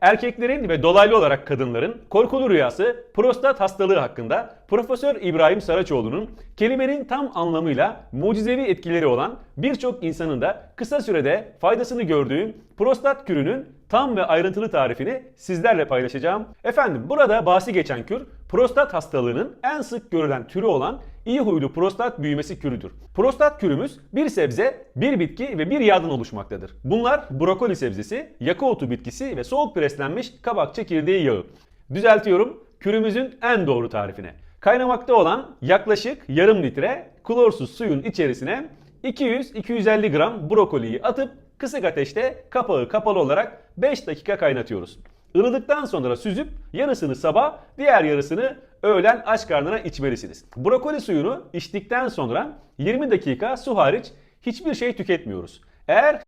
erkeklerin ve dolaylı olarak kadınların korkulu rüyası prostat hastalığı hakkında Profesör İbrahim Saraçoğlu'nun kelimenin tam anlamıyla mucizevi etkileri olan birçok insanın da kısa sürede faydasını gördüğü prostat kürünün tam ve ayrıntılı tarifini sizlerle paylaşacağım. Efendim burada bahsi geçen kür prostat hastalığının en sık görülen türü olan iyi huylu prostat büyümesi kürüdür. Prostat kürümüz bir sebze, bir bitki ve bir yağdan oluşmaktadır. Bunlar brokoli sebzesi, yaka otu bitkisi ve soğuk preslenmiş kabak çekirdeği yağı. Düzeltiyorum, kürümüzün en doğru tarifine. Kaynamakta olan yaklaşık yarım litre klorsuz suyun içerisine 200-250 gram brokoliyi atıp kısık ateşte kapağı kapalı olarak 5 dakika kaynatıyoruz. Ilıdıktan sonra süzüp yarısını sabah, diğer yarısını öğlen aç karnına içmelisiniz. Brokoli suyunu içtikten sonra 20 dakika su hariç hiçbir şey tüketmiyoruz. Eğer